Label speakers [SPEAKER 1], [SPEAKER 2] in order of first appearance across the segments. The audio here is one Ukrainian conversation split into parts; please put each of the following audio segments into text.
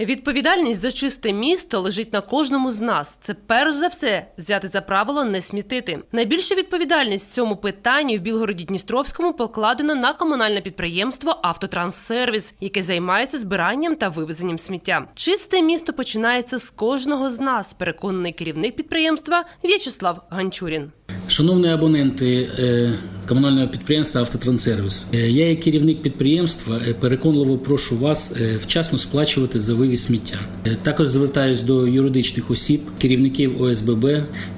[SPEAKER 1] Відповідальність за чисте місто лежить на кожному з нас. Це перш за все взяти за правило не смітити. Найбільша відповідальність в цьому питанні в Білгороді Дністровському покладено на комунальне підприємство Автотранссервіс, яке займається збиранням та вивезенням сміття. Чисте місто починається з кожного з нас. Переконаний керівник підприємства В'ячеслав Ганчурін.
[SPEAKER 2] Шановні абоненти е, комунального підприємства Автотранссервіс, е, я як керівник підприємства е, переконливо прошу вас вчасно сплачувати за вивіз сміття. Також звертаюсь до юридичних осіб, керівників ОСББ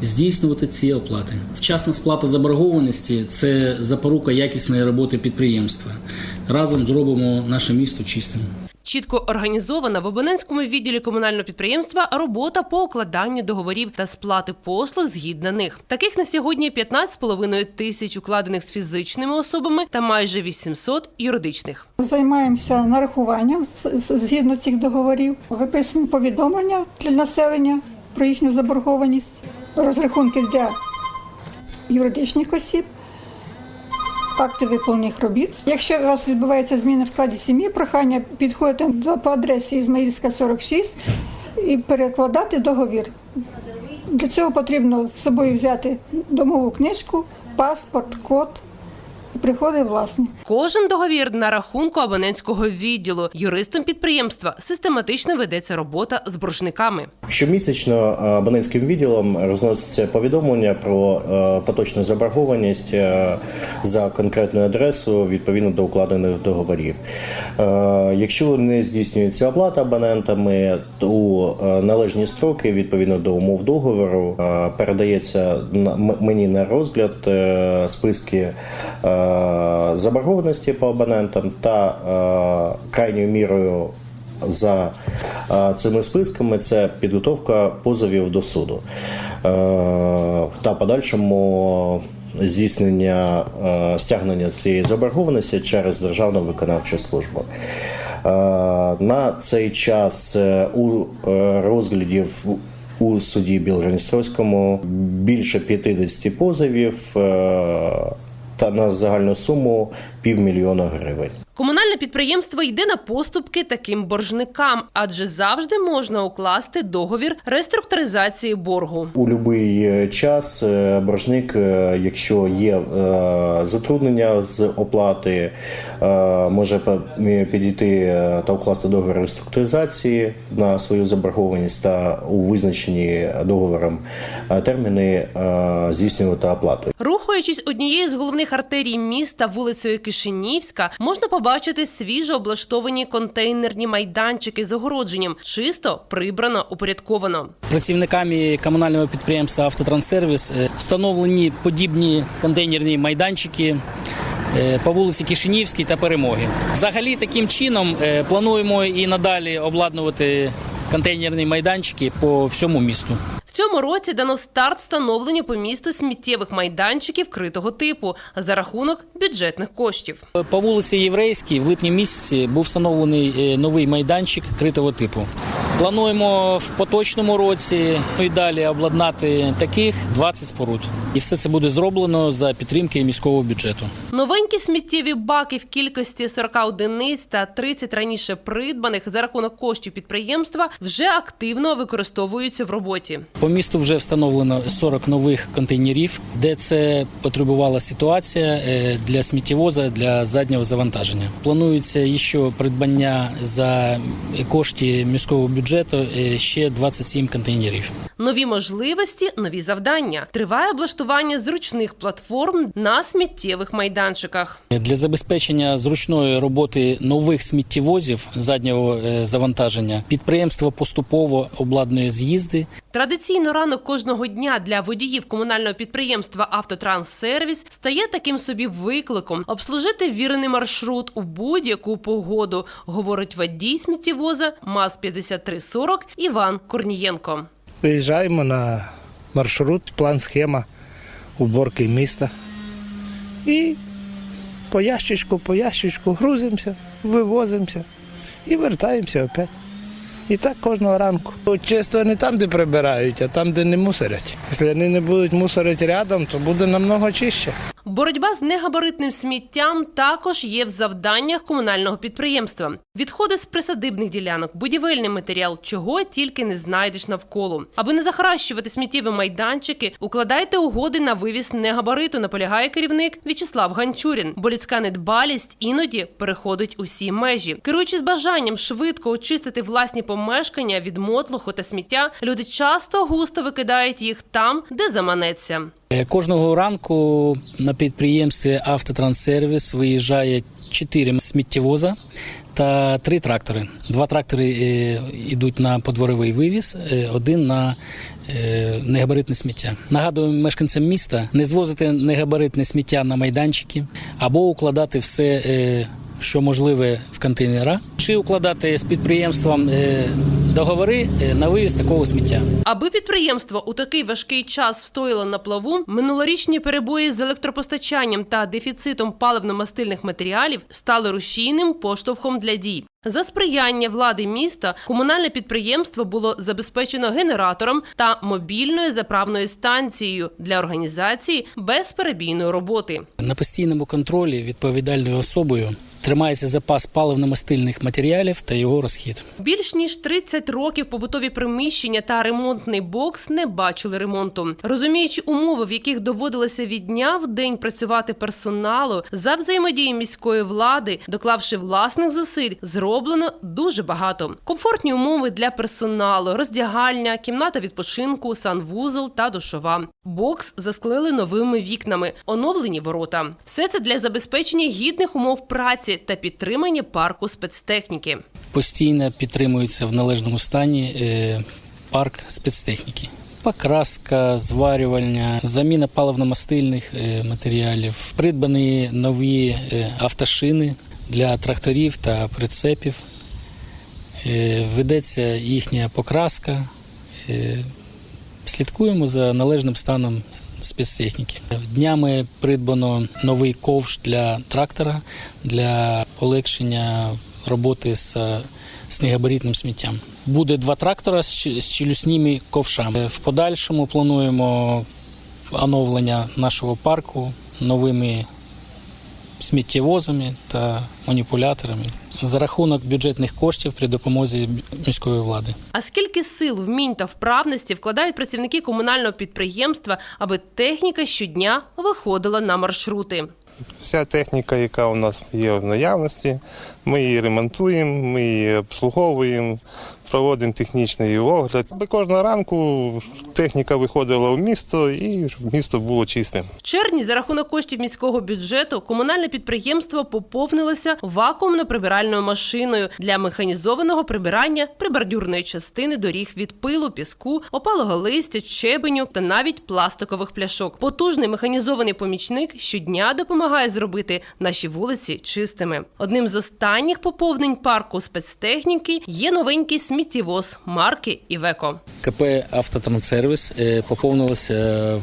[SPEAKER 2] здійснювати ці оплати. Вчасна сплата заборгованості це запорука якісної роботи підприємства. Разом зробимо наше місто чистим.
[SPEAKER 1] Чітко організована в абонентському відділі комунального підприємства робота по укладанню договорів та сплати послуг згідно них. Таких на сьогодні 15,5 тисяч укладених з фізичними особами та майже 800 юридичних.
[SPEAKER 3] Займаємося нарахуванням згідно цих договорів, виписуємо повідомлення для населення про їхню заборгованість, розрахунки для юридичних осіб, акти виконаних робіт. Якщо у вас відбуваються зміни в складі сім'ї, прохання підходити до по адресі Ізмаїльська 46 і перекладати договір. Для цього потрібно з собою взяти домову книжку, паспорт, код приходить власник.
[SPEAKER 1] Кожен договір на рахунку абонентського відділу. Юристом підприємства систематично ведеться робота з боржниками.
[SPEAKER 4] Щомісячно е, абонентським відділом розноситься повідомлення про е, поточну заборгованість е, за конкретну адресу відповідно до укладених договорів. Якщо не здійснюється оплата абонентами, то у належні строки відповідно до умов договору передається на- мені на розгляд списки заборгованості по абонентам та е, крайньою мірою за е, цими списками це підготовка позовів до суду Е, та подальшому здійснення е, стягнення цієї заборгованості через Державну виконавчу службу. Е, На цей час е, у е, розглядів у суді Білгородністровському більше 50 позовів е, та на загальну суму півмільйона гривень.
[SPEAKER 1] Комунальне підприємство йде на поступки таким боржникам, адже завжди можна укласти договір реструктуризації боргу.
[SPEAKER 4] У будь-який час е, боржник, е, якщо є е, затруднення з оплати, е, може підійти е, та укласти договір реструктуризації на свою заборгованість та у визначені договором е, терміни е, здійснювати оплату.
[SPEAKER 1] Рухаючись однією з головних артерій міста вулицею Кишинівська, можна побачити свіжо облаштовані контейнерні майданчики з огородженням, чисто прибрано, упорядковано.
[SPEAKER 2] Працівниками комунального підприємства Автотранссервіс е, встановлені подібні контейнерні майданчики. е, По вулиці Кишинівській та Перемоги. Взагалі, таким чином е, плануємо і надалі обладнувати контейнерні майданчики по всьому місту.
[SPEAKER 1] Цьому році дано старт встановленню по місту сміттєвих майданчиків критого типу за рахунок бюджетних коштів.
[SPEAKER 2] По вулиці Єврейській в липні місяці був встановлений е, новий майданчик критого типу. Плануємо в поточному році і далі обладнати таких 20 споруд. І все це буде зроблено за підтримки міського бюджету.
[SPEAKER 1] Новенькі сміттєві баки в кількості 40 одиниць та 30 раніше придбаних за рахунок коштів підприємства вже активно використовуються в роботі.
[SPEAKER 2] По місту вже встановлено 40 нових контейнерів, де це потребувала ситуація е, для сміттєвоза для заднього завантаження. Планується ще придбання за кошти міського бюджету е, ще 27 контейнерів.
[SPEAKER 1] Нові можливості, нові завдання. Триває облаштування зручних платформ на сміттєвих майданчиках.
[SPEAKER 2] Для забезпечення зручної роботи нових сміттєвозів заднього е, завантаження підприємство поступово обладнує з'їзди
[SPEAKER 1] Традиційно ранок кожного дня для водіїв комунального підприємства Автотранссервіс стає таким собі викликом обслужити вірений маршрут у будь-яку погоду, говорить водій сміттєвоза МАЗ 5340 Іван Корнієнко.
[SPEAKER 5] Виїжджаємо на маршрут, план, схема уборки міста. І по ящичку, по ящичку грузимося, вивозимося і вертаємося опять. І так кожного ранку. Чисто не там, де прибирають, а там, де не мусорять. Якщо вони не будуть мусорити рядом, то буде намного чище.
[SPEAKER 1] Боротьба з негабаритним сміттям також є в завданнях комунального підприємства. Відходи з присадибних ділянок, будівельний матеріал, чого тільки не знайдеш навколо. Аби не захаращувати сміттєві майданчики, укладайте угоди на вивіз негабариту, наполягає керівник В'ячеслав Ганчурін. Бо людська недбалість іноді переходить усі межі. Керуючись бажанням швидко очистити власні помешкання від мотлуху та сміття, люди часто густо викидають їх там, де заманеться.
[SPEAKER 2] Е, Кожного ранку на підприємстві Автотранссервіс виїжджає чотири сміттєвоза та три трактори. Два трактори е, йдуть на подворовий вивіз, е, один на негабаритне сміття. Нагадую мешканцям міста не звозити негабаритне сміття на майданчики або укладати все. Що можливе в контейнера, чи укладати з підприємством е, договори е, на вивіз такого сміття.
[SPEAKER 1] Аби підприємство у такий важкий час встояло на плаву, минулорічні перебої з електропостачанням та дефіцитом паливно-мастильних матеріалів стали рушійним поштовхом для дій. За сприяння влади міста комунальне підприємство було забезпечено генератором та мобільною заправною станцією для організації безперебійної роботи.
[SPEAKER 2] На постійному контролі відповідальною особою тримається запас паливно-мастильних матеріалів та його розхід.
[SPEAKER 1] Більш ніж 30 років побутові приміщення та ремонтний бокс не бачили ремонту. Розуміючи умови, в яких доводилося від дня в день працювати персоналу, за взаємодії міської влади, доклавши власних зусиль, зроблено дуже багато. Комфортні умови для персоналу, роздягальня, кімната відпочинку, санвузол та душова. Бокс засклили новими вікнами, оновлені ворота. Все це для забезпечення гідних умов праці та підтримання парку спецтехніки.
[SPEAKER 2] Постійно підтримується в належному стані е, парк спецтехніки. Покраска, зварювання, заміна паливно-мастильних е, матеріалів, придбані нові е, автошини для тракторів та прицепів. Ведеться їхня покраска. Слідкуємо за належним станом спецтехніки. Днями придбано новий ковш для трактора для полегшення роботи з снігоборітним сміттям. Буде два трактора з чи- ковшами. В подальшому плануємо оновлення нашого парку новими сміттєвозами та маніпуляторами за рахунок бюджетних коштів при допомозі міської влади.
[SPEAKER 1] А скільки сил, вмінь та вправності вкладають працівники комунального підприємства, аби техніка щодня виходила на маршрути?
[SPEAKER 6] Вся техніка, яка у нас є в наявності, ми її ремонтуємо, ми її обслуговуємо, проводимо технічний огляд. Аби кожного ранку техніка виходила в місто і місто було чистим.
[SPEAKER 1] В червні за рахунок коштів міського бюджету комунальне підприємство поповнилося вакуумно-прибиральною машиною для механізованого прибирання прибордюрної частини доріг від пилу, піску, опалого листя, щебеню та навіть пластикових пляшок. Потужний механізований помічник щодня допомагає зробити наші вулиці чистими. Одним з останніх поповнень парку спецтехніки є новенький сміттєвоз марки Івеко.
[SPEAKER 2] КП «Автотранссервіс» е, поповнилося е,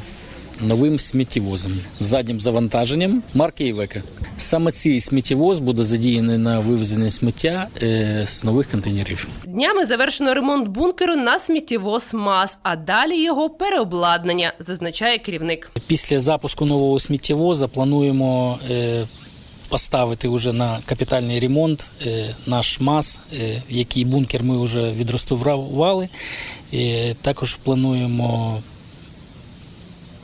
[SPEAKER 2] новим сміттєвозом з заднім завантаженням марки Івека. Саме цей сміттєвоз буде задіяний на вивезення сміття е, з нових контейнерів.
[SPEAKER 1] Днями завершено ремонт бункеру на сміттєвоз МАЗ, а далі його переобладнання, зазначає керівник.
[SPEAKER 2] Після запуску нового сміттєвоза плануємо поставити вже на капітальний ремонт е, наш МАЗ, е, який бункер ми вже відреставрували. Е, Також плануємо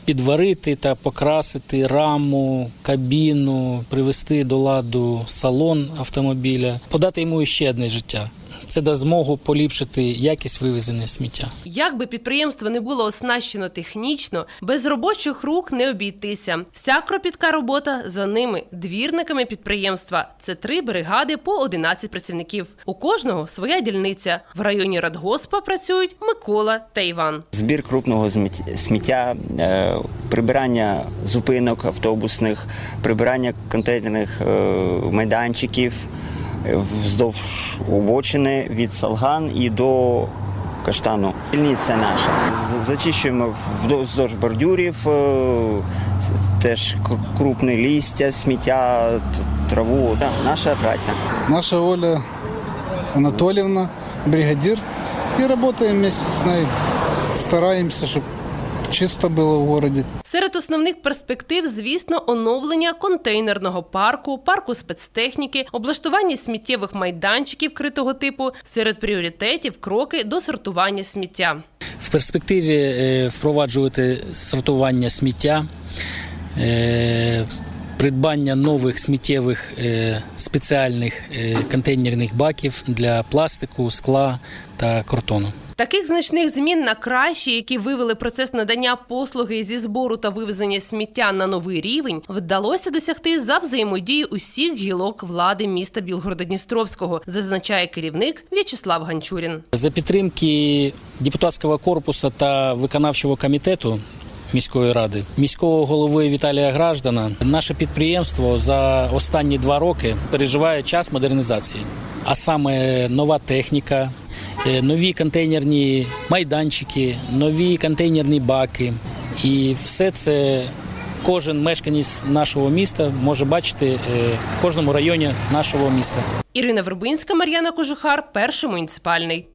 [SPEAKER 2] підварити та покрасити раму, кабіну, привести до ладу салон автомобіля, подати йому ще одне життя. Це дасть змогу поліпшити якість вивезення сміття.
[SPEAKER 1] Як би підприємство не було оснащено технічно, без робочих рук не обійтися. Вся кропітка робота за ними, двірниками підприємства. Це три бригади по 11 працівників. У кожного своя дільниця. В районі Радгоспа працюють Микола та Іван.
[SPEAKER 7] Збір крупного сміття, е, прибирання зупинок автобусних, прибирання контейнерних е, майданчиків вздовж обочини від Салган і до каштану. Дільниця наша. Зачищуємо вздовж бордюрів, е, теж крупне лістя, сміття, траву. Наша праця.
[SPEAKER 8] Наша Оля Анатольевна, бригадир. И работаем вместе с ней. Стараемся, чтобы
[SPEAKER 5] чисто было в городе.
[SPEAKER 1] Серед основних перспектив, звісно, оновлення контейнерного парку, парку спецтехніки, облаштування сміттєвих майданчиків критого типу. Серед пріоритетів кроки до сортування сміття.
[SPEAKER 2] В перспективі е, впроваджувати сортування сміття, е, придбання нових сміттєвих е, спеціальних контейнерних баків для пластику, скла та картону.
[SPEAKER 1] Таких значних змін на кращі, які вивели процес надання послуги зі збору та вивезення сміття на новий рівень, вдалося досягти за взаємодії усіх гілок влади міста Білгорода-Дністровського, зазначає керівник В'ячеслав Ганчурін.
[SPEAKER 2] За підтримки депутатського корпусу та виконавчого комітету міської ради, міського голови Віталія Граждана, наше підприємство за останні два роки переживає час модернізації, а саме нова техніка. Е, Нові контейнерні майданчики, нові контейнерні баки, і все це кожен мешканець нашого міста може бачити е, в кожному районі нашого міста.
[SPEAKER 1] Ірина Вербинська, Мар'яна Кожухар, перший муніципальний.